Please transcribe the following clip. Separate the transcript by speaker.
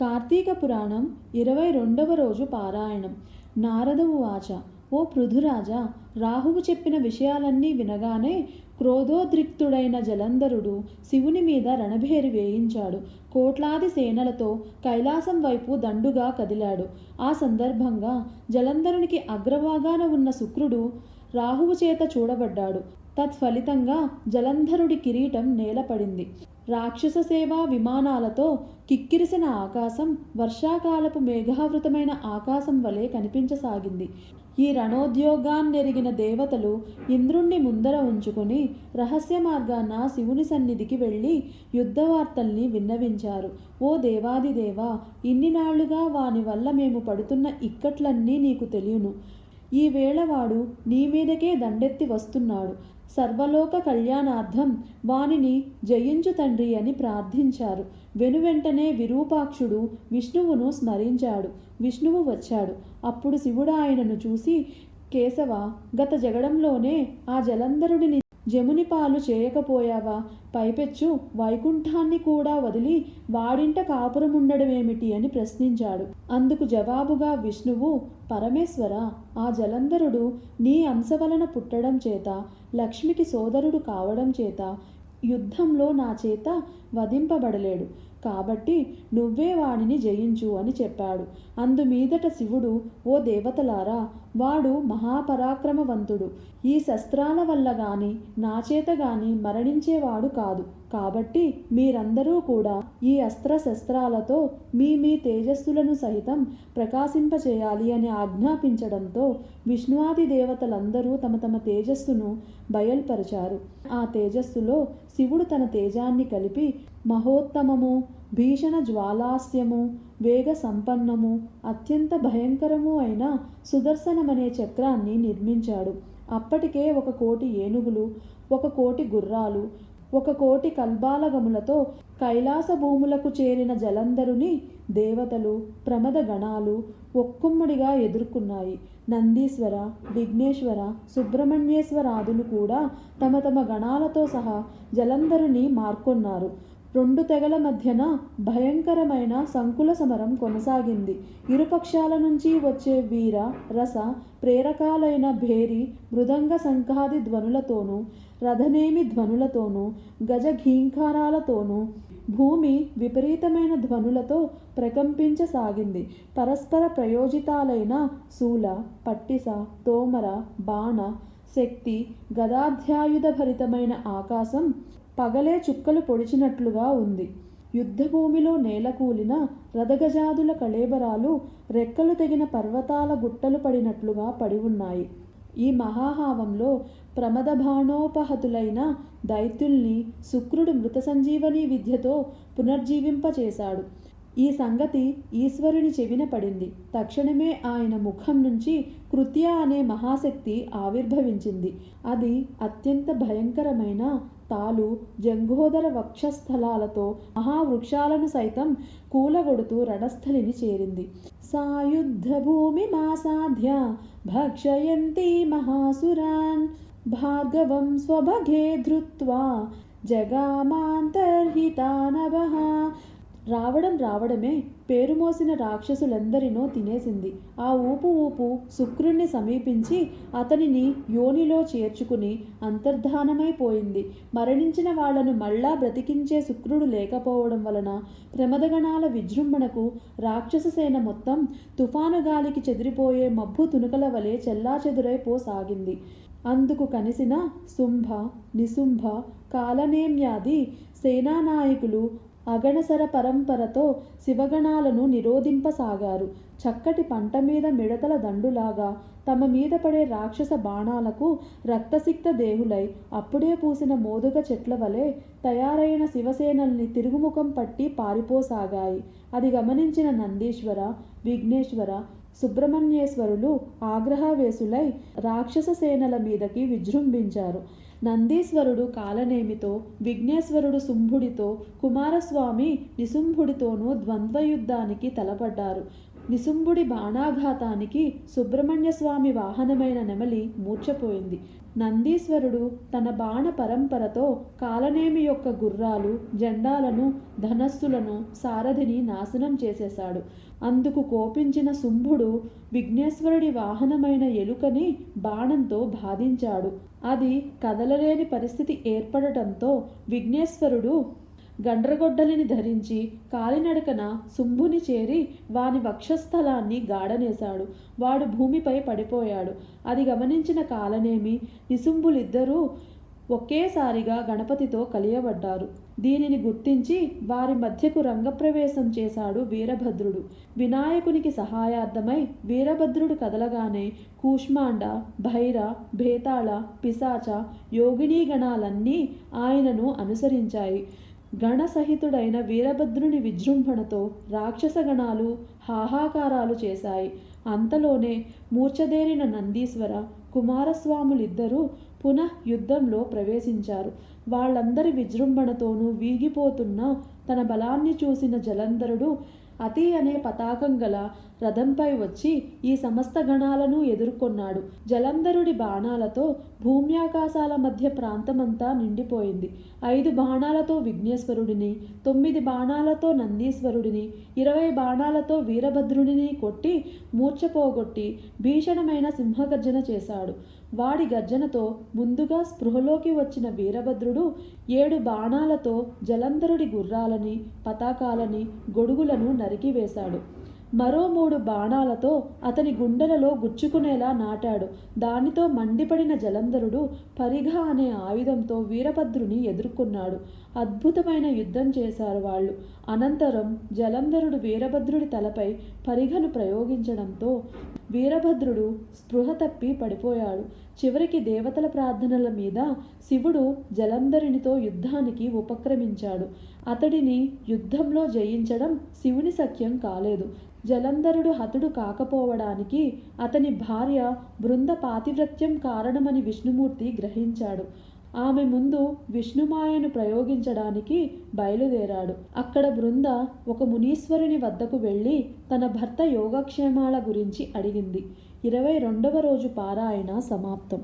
Speaker 1: కార్తీక పురాణం ఇరవై రెండవ రోజు పారాయణం. నారదవు వాచ ఓ పృథురాజా రాహువు చెప్పిన విషయాలన్నీ వినగానే క్రోధోద్రిక్తుడైన జలంధరుడు శివుని మీద రణభేరి వేయించాడు. కోట్లాది సేనలతో కైలాసం వైపు దండుగా కదిలాడు. ఆ సందర్భంగా జలంధరునికి అగ్రభాగాన ఉన్న శుక్రుడు రాహువు చేత చూడబడ్డాడు. తత్ఫలితంగా జలంధరుడి కిరీటం నేలపడింది. రాక్షస సేవా విమానాలతో కిక్కిరిసిన ఆకాశం వర్షాకాలపు మేఘావృతమైన ఆకాశం వలె కనిపించసాగింది. ఈ రణోద్యోగాన్నెరిగిన దేవతలు ఇంద్రుణ్ణి ముందర ఉంచుకొని రహస్య మార్గాన శివుని సన్నిధికి వెళ్ళి యుద్ధవార్తల్ని విన్నవించారు. ఓ దేవాదిదేవా ఇన్ని నాళ్ళుగా వాని వల్ల మేము పడుతున్న ఇక్కట్లన్నీ నీకు తెలియను. ఈ వేళవాడు నీ మీదకే దండెత్తి వస్తున్నాడు. సర్వలోక కళ్యాణార్థం వానిని జయించు తండ్రి అని ప్రార్థించారు. వెనువెంటనే విరూపాక్షుడు విష్ణువును స్మరించాడు. విష్ణువు వచ్చాడు. అప్పుడు శివుడు ఆయనను చూసి కేశవ గత జగడంలోనే ఆ జలంధరుడిని జముని పాలు చేయకపోయావా? పైపెచ్చు వైకుంఠాన్ని కూడా వదిలి వాడింట కాపురముండడమేమిటి అని ప్రశ్నించాడు. అందుకు జవాబుగా విష్ణువు పరమేశ్వర ఆ జలంధరుడు నీ అంశ వలన పుట్టడం చేత లక్ష్మికి సోదరుడు కావడం చేత యుద్ధంలో నా చేత వధింపబడలేడు. కాబట్టి నువ్వే వాడిని జయించు అని చెప్పాడు. అందుమీదట శివుడు ఓ దేవతలారా వాడు మహాపరాక్రమవంతుడు. ఈ శస్త్రాల వల్ల గాని నా చేత గాని మరణించేవాడు కాదు. కాబట్టి మీరందరూ కూడా ఈ అస్త్ర శస్త్రాలతో మీ మీ తేజస్సులను సహితం ప్రకాశింపచేయాలి అని ఆజ్ఞాపించడంతో విష్ణువాది దేవతలందరూ తమ తమ తేజస్సును బయల్పరిచారు. ఆ తేజస్సులో శివుడు తన తేజాన్ని కలిపి మహోత్తమము భీషణ జ్వాలాస్యము వేగ సంపన్నము అత్యంత భయంకరము అయిన సుదర్శనమనే చక్రాన్ని నిర్మించాడు. అప్పటికే ఒక కోటి ఏనుగులు ఒక కోటి గుర్రాలు ఒక కోటి కల్బాలగములతో కైలాస భూములకు చేరిన జలంధరుని దేవతలు ప్రమద గణాలు ఒక్కుమ్మడిగా ఎదుర్కొన్నాయి. నందీశ్వర విఘ్నేశ్వర సుబ్రహ్మణ్యేశ్వరాదులు కూడా తమ తమ గణాలతో సహా జలంధరుని మార్కొన్నారు. రెండు తెగల మధ్యన భయంకరమైన సంకుల సమరం కొనసాగింది. ఇరుపక్షాల నుంచి వచ్చే వీర రస ప్రేరకాలైన భేరి మృదంగ శంఖాది ధ్వనులతోనూ రథనేమి ధ్వనులతోనూ గజఘీంకారాలతోనూ భూమి విపరీతమైన ధ్వనులతో ప్రకంపించసాగింది. పరస్పర ప్రయోజితాలైన శూల పట్టిస తోమర బాణ శక్తి గదాధ్యాయుధ భరితమైన ఆకాశం పగలే చుక్కలు పొడిచినట్లుగా ఉంది. యుద్ధభూమిలో నేలకూలిన రథగజాదుల కళేబరాలు రెక్కలు తెగిన పర్వతాల గుట్టలు పడినట్లుగా పడి ఉన్నాయి. ఈ మహాహావంలో ప్రమదభాణోపహతులైన దైత్యుల్ని శుక్రుడు మృత సంజీవని విద్యతో పునర్జీవింపచేశాడు. ఈ సంగతి ఈశ్వరుని చెవిన పడింది. తక్షణమే ఆయన ముఖం నుంచి కృత్య అనే మహాశక్తి ఆవిర్భవించింది. అది అత్యంత భయంకరమైన తాలు జంఘోదర వక్షస్థలాలతో మహావృక్షాలను సైతం కూలగొడుతూ రణస్థలిని చేరింది. సాయుద్ధ భూమి మాసాధ్య భక్షయంతి మహాసురాన్. భార్గవం స్వభగే ధృత్వా జగామాంతర్హితానవః. రావడం రావడమే పేరుమోసిన రాక్షసులందరినో తినేసింది. ఆ ఊపు ఊపు శుక్రుణ్ణి సమీపించి అతనిని యోనిలో చేర్చుకుని అంతర్ధానమైపోయింది మరణించిన వాళ్ళను మళ్ళా బ్రతికించే శుక్రుడు లేకపోవడం వలన ప్రమదగణాల విజృంభణకు రాక్షస సేన మొత్తం తుఫాను గాలికి చెదిరిపోయే మబ్బు తునుకల వలె చెల్లాచెదురైపోసాగింది అందుకు కనిసిన శుంభ నిశుంభ కాలనేమ్యాది సేనానాయకులు అగణసర పరంపరతో శివగణాలను నిరోధింపసాగారు. చక్కటి పంట మీద మిడతల దండులాగా తమ మీద పడే రాక్షస బాణాలకు రక్తసిక్త దేహులై అప్పుడే పూసిన మోదుగ చెట్ల వలె తయారైన శివసేనల్ని తిరుగుముఖం పట్టి పారిపోసాగాయి. అది గమనించిన నందీశ్వర విఘ్నేశ్వర సుబ్రహ్మణ్యేశ్వరులు ఆగ్రహవేశులై రాక్షస సేనల మీదకి విజృంభించారు. నందీశ్వరుడు కాలనేమితో విఘ్నేశ్వరుడు శుంభుడితో కుమారస్వామి నిశుంభుడితోనూ ద్వంద్వయుద్ధానికి తలపడ్డారు. నిశుంభుడి బాణాఘాతానికి సుబ్రహ్మణ్య స్వామి వాహనమైన నెమలి మూర్ఛపోయింది. నందీశ్వరుడు తన బాణ పరంపరతో కాలనేమి యొక్క గుర్రాలు జెండాలను ధనస్సులను సారథిని నాశనం చేసేశాడు. అందుకు కోపించిన శుంభుడు విఘ్నేశ్వరుడి వాహనమైన ఎలుకని బాణంతో బాధించాడు. అది కదలలేని పరిస్థితి ఏర్పడటంతో విఘ్నేశ్వరుడు గండ్రగొడ్డలిని ధరించి కాలినడకన శుంభుని చేరి వాని వక్షస్థలాన్ని గాడనేశాడు వాడు భూమిపై పడిపోయాడు. అది గమనించిన కాలనేమి నిశుంభులిద్దరూ ఒకేసారిగా గణపతితో కలియబడ్డారు. దీనిని గుర్తించి వారి మధ్యకు రంగప్రవేశం చేశాడు వీరభద్రుడు. వినాయకునికి సహాయార్థమై వీరభద్రుడు కదలగానే కూష్మాండ భైర భేతాళ పిశాచ యోగినీగణాలన్నీ ఆయనను అనుసరించాయి. గణసహితుడైన వీరభద్రుని విజృంభణతో రాక్షసగణాలు హాహాకారాలు చేశాయి. అంతలోనే మూర్ఛదేరిన నందీశ్వర కుమారస్వాములిద్దరూ పునః యుద్ధంలో ప్రవేశించారు. వాళ్ళందరి విజృంభణతోనూ వీగిపోతున్న తన బలాన్ని చూసిన జలంధరుడు అతి అనే పతాకం గల రథంపై వచ్చి ఈ సమస్త గణాలను ఎదుర్కొన్నాడు. జలంధరుడి బాణాలతో భూమ్యాకాశాల మధ్య ప్రాంతమంతా నిండిపోయింది. ఐదు బాణాలతో విఘ్నేశ్వరుడిని తొమ్మిది బాణాలతో నందీశ్వరుడిని ఇరవై బాణాలతో వీరభద్రుడిని కొట్టి మూర్చపోగొట్టి భీషణమైన సింహగర్జన చేశాడు. వాడి గర్జనతో ముందుగా స్పృహలోకి వచ్చిన వీరభద్రుడు ఏడు బాణాలతో జలంధరుడి గుర్రాలని పతాకాలని గొడుగులను నరికివేశాడు. మరో మూడు బాణాలతో అతని గుండెలలో గుచ్చుకునేలా నాటాడు. దానితో మండిపడిన జలంధరుడు పరిఘ అనే ఆయుధంతో వీరభద్రుని ఎదుర్కొన్నాడు. అద్భుతమైన యుద్ధం చేశారు వాళ్ళు. అనంతరం జలంధరుడు వీరభద్రుడి తలపై పరిఘను ప్రయోగించడంతో వీరభద్రుడు స్పృహ తప్పి పడిపోయాడు. చివరికి దేవతల ప్రార్థనల మీద శివుడు జలంధరునితో యుద్ధానికి ఉపక్రమించాడు. అతడిని యుద్ధంలో జయించడం శివుని సఖ్యం కాలేదు. జలంధరుడు హతుడు కాకపోవడానికి అతని భార్య బృంద పాతివ్రత్యం కారణమని విష్ణుమూర్తి గ్రహించాడు. ఆమె ముందు విష్ణుమాయను ప్రయోగించడానికి బయలుదేరాడు. అక్కడ బృంద ఒక మునీశ్వరుని వద్దకు వెళ్ళి తన భర్త యోగక్షేమాల గురించి అడిగింది. ఇరవై రెండవ రోజు పారాయణ సమాప్తం.